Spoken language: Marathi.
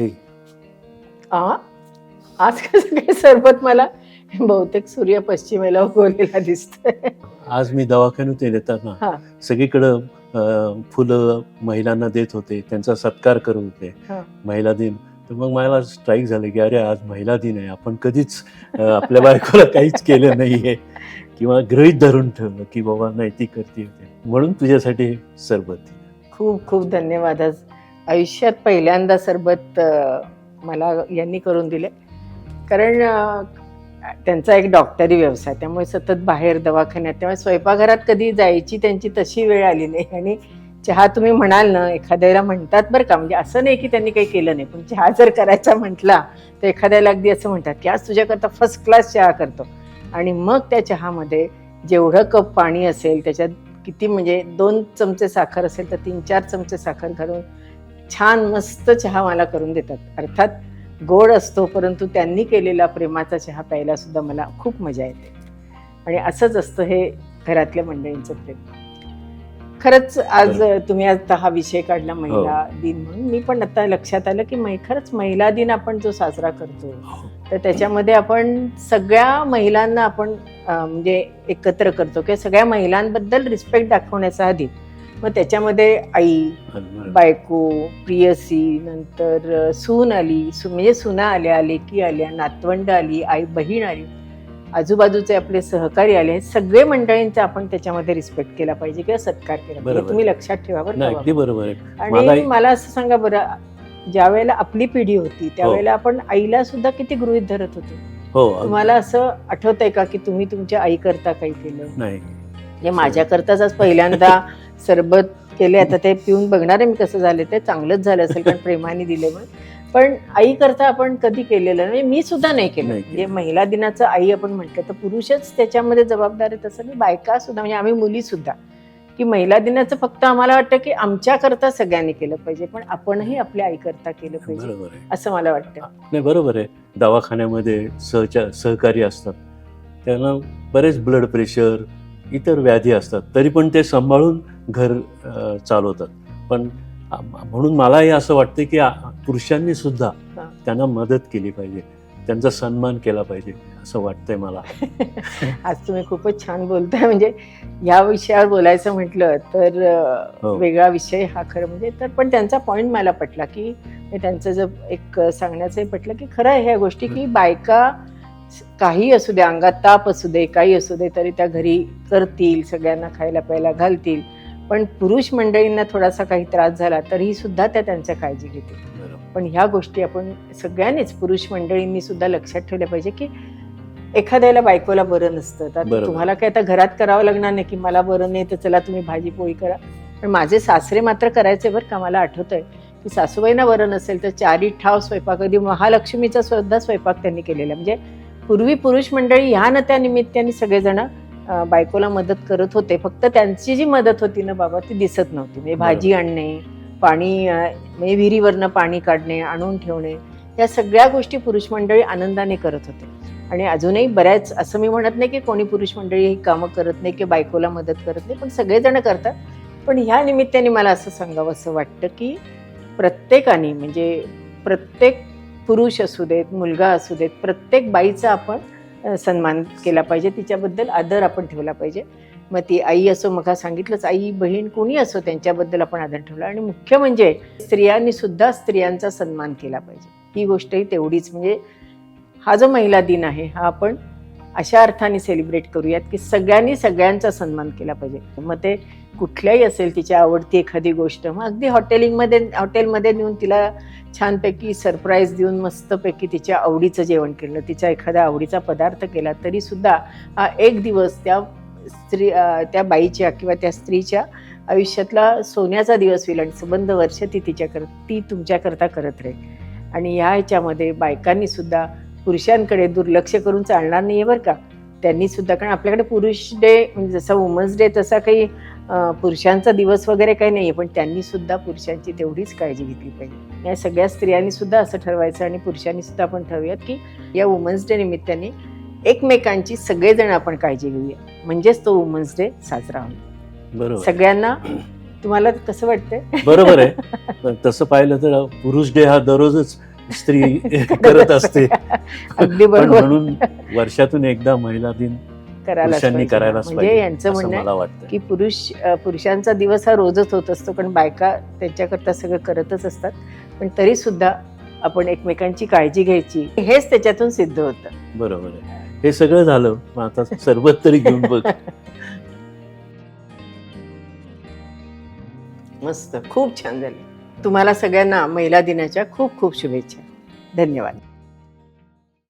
हे. आ? आज कसं काय सरबत मला? बहुतेक सूर्य पश्चिमेला उगवलेला दिसतोय. आज मी दवाखान्यात येताना हा. सगळीकडं अं, फुलं महिलांना देत होते. त्यांचा सत्कार करत होते. हा. महिला दिन. तर मग मला स्ट्राईक झालं की अरे आज महिला दिन आहे. आपण कधीच अं, आपल्या बायकोला काहीच केलं नाहीये. किंवा गृहित धरून ठेवलं की बाबा नाही ती करते म्हणून तुझ्यासाठी हे सरबत. खूप खूप धन्यवाद आज. आयुष्यात पहिल्यांदा सरबत मला यांनी करून दिले. कारण त्यांचा एक डॉक्टरी व्यवसाय त्यामुळे सतत बाहेर दवाखान्यात त्यामुळे स्वयंपाकघरात कधी जायची त्यांची तशी वेळ आली नाही. आणि चहा तुम्ही म्हणाल ना एखाद्याला म्हणतात बरं का म्हणजे असं नाही की त्यांनी काही केलं नाही पण चहा जर करायचा म्हटला तर एखाद्याला अगदी असं म्हणतात की आज तुझ्याकरता फर्स्ट क्लास चहा करतो. आणि मग त्या चहामध्ये जेवढं कप पाणी असेल त्याच्यात किती म्हणजे दोन चमचे साखर असेल तर तीन चार चमचे साखर घालून छान मस्त चहा मला करून देतात. अर्थात गोड असतो परंतु त्यांनी केलेला प्रेमाचा चहा प्यायला सुद्धा मला खूप मजा येते. आणि असंच असतं हे घरातल्या मंडळींचं प्रेम. खरंच आज तुम्ही आता हा विषय काढला महिला दिन म्हणून. मी पण आता लक्षात आलं की खरंच महिला दिन आपण जो साजरा करतो तर त्याच्यामध्ये आपण सगळ्या महिलांना आपण म्हणजे एकत्र करतो किंवा सगळ्या महिलांबद्दल रिस्पेक्ट दाखवण्याचा हा दिन. मग त्याच्यामध्ये आई बायको प्रियसी नंतर सून आली. सु म्हणजे सुना आल्या लेकी आल्या नातवंड आली आई बहीण आली. आजूबाजूचे आपले सहकारी आले. हे सगळे मंडळींचा आपण त्याच्यामध्ये रिस्पेक्ट केला पाहिजे किंवा सत्कार केला पाहिजे. तुम्ही लक्षात ठेवा बरोबर आहे. आणि मला असं सांगा बरं ज्या वेळेला आपली पिढी होती त्यावेळेला आपण आईला सुद्धा किती गृहित धरत होतो? हो. तुम्हाला असं आठवतंय का की तुम्ही तुमच्या आई करता काही केलं? नाही. म्हणजे माझ्या करताच आज पहिल्यांदा सरबत केले आता ते पिऊन बघणार आहे मी कसं झालं ते चांगलंच झालं असेल कारण प्रेमाने दिले म्हणून. पण आई करता आपण कधी केलेलं नाही मी सुद्धा नाही केलं. म्हणजे महिला दिनाचं आई आपण म्हटलं तर पुरुषच त्याच्यामध्ये जबाबदार आहे तसं मी बायका सुद्धा म्हणजे आम्ही मुली सुद्धा. की महिला दिनाचं फक्त आम्हाला वाटतं की आमच्या करता सगळ्यांनी केलं पाहिजे पण आपणही आपल्या आई करता केलं पाहिजे असं मला वाटतं. नाही बरोबर आहे. दवाखान्यामध्ये सहचा सहकारी असतात. त्यांना बरेच ब्लड प्रेशर इतर व्याधी असतात. तरी पण ते सांभाळून घर चालवतात. पण म्हणून मलाही असं वाटतं की पुरुषांनी सुद्धा. त्यांना मदत केली पाहिजे. त्यांचा सन्मान केला पाहिजे असं वाटतंय मला. आज तुम्ही खूपच छान बोलताय. म्हणजे या विषयावर बोलायचं म्हटलं तर हो. वेगळा विषय हा खरं म्हणजे तर पण त्यांचा पॉइंट मला पटला की त्यांचं जर एक सांगण्याचंही पटलं की खरं आहे ह्या गोष्टी की बायका काही असू दे अंगात ताप असू दे काही असू दे तरी त्या घरी करतील सगळ्यांना खायला प्यायला घालतील. पण पुरुष मंडळींना थोडासा काही त्रास झाला तरी सुद्धा त्या त्यांच्या काळजी घेतील पण ह्या गोष्टी आपण सगळ्यांनीच पुरुष मंडळींनी सुद्धा लक्षात ठेवल्या पाहिजे की एखाद्याला बायकोला बरं नसतं. तर. तुम्हाला काय आता घरात करावं लागणार नाही की मला बरं नाही तर चला तुम्ही भाजी पोळी करा. पण माझे सासरे मात्र करायचे बरं का मला आठवतंय की सासूबाईंना बरं नसेल तर चारी ठाव स्वयंपाक अगदी महालक्ष्मीचा सुद्धा स्वयंपाक त्यांनी केलेला. म्हणजे पूर्वी पुरुष मंडळी ह्या न त्या निमित्ताने सगळेजण बायकोला मदत करत होते. फक्त त्यांची जी मदत होती ना बाबा ती दिसत नव्हती. म्हणजे भाजी आणणे पाणी म्हणजे विहिरीवरनं पाणी काढणे आणून ठेवणे या सगळ्या गोष्टी पुरुष मंडळी आनंदाने करत होते. आणि अजूनही बऱ्याच असं मी म्हणत नाही की कोणी पुरुष मंडळी ही कामं करत नाही की बायकोला मदत करत नाही पण सगळेजण करतात. पण ह्या निमित्ताने मला असं सांगावं असं वाटतं की प्रत्येकाने म्हणजे प्रत्येक पुरुष असू देत मुलगा असू देत प्रत्येक बाईचा आपण सन्मान केला पाहिजे. तिच्याबद्दल आदर आपण ठेवला पाहिजे. मग ती आई असो मग सांगितलंच आई बहीण कोणी असो त्यांच्याबद्दल आपण आदर ठेवला. आणि मुख्य म्हणजे स्त्रियांनी सुद्धा स्त्रियांचा सन्मान केला पाहिजे. ही गोष्टही तेवढीच म्हणजे हा जो महिला दिन आहे हा आपण अशा अर्थाने सेलिब्रेट करूयात की सगळ्यांनी सगळ्यांचा सन्मान केला पाहिजे. मग ते कुठल्याही असेल तिच्या आवडती एखादी गोष्ट मग अगदी हॉटेलिंगमध्ये हॉटेलमध्ये नेऊन तिला छानपैकी सरप्राईज देऊन मस्तपैकी तिच्या आवडीचं जेवण केलं तिच्या एखाद्या आवडीचा पदार्थ केला तरीसुद्धा हा एक दिवस त्या स्त्री त्या बाईच्या किंवा त्या स्त्रीच्या आयुष्यातला सोन्याचा दिवस होईल आणि संबंध वर्ष ती तिच्याकर ती तुमच्याकरता करत राहील. आणि ह्या ह्याच्यामध्ये बायकांनी सुद्धा पुरुषांकडे दुर्लक्ष करून चालणार नाही आहे बरं का. त्यांनी सुद्धा कारण आपल्याकडे पुरुष डे म्हणजे जसा वुमन्स डे तसा काही पुरुषांचा दिवस वगैरे काही नाही आहे पण त्यांनी सुद्धा पुरुषांची तेवढीच काळजी घेतली पाहिजे. या सगळ्या स्त्रियांनी सुद्धा असं ठरवायचं आणि पुरुषांनी सुद्धा आपण ठरवूयात की या वुमन्स डे निमित्ताने एकमेकांची सगळेजण आपण काळजी घेऊया. म्हणजेच तो वुमन्स डे साजरा होईल. बरोबर. सगळ्यांना तुम्हाला कसं वाटतंय? बरोबर आहे. तसं पाहिलं तर पुरुष डे हा दररोजच स्त्री करत असते. अगदी बरोबर. म्हणून वर्षातून एकदा महिला दिन करायलाच म्हणजे यांचं म्हणणं की पुरुष पुरुषांचा दिवस हा रोजच होत असतो पण बायका त्यांच्याकरता सगळं करतच असतात. पण तरी सुद्धा आपण एकमेकांची काळजी घ्यायची. हेच त्याच्यातून सिद्ध होतं. बरोबर हे सगळं झालं आता सरबत तरी घेऊन बघ. मस्त. खूप छान झाले. तुम्हाला सगळ्यांना महिला दिनाच्या खूप खूप शुभेच्छा. धन्यवाद.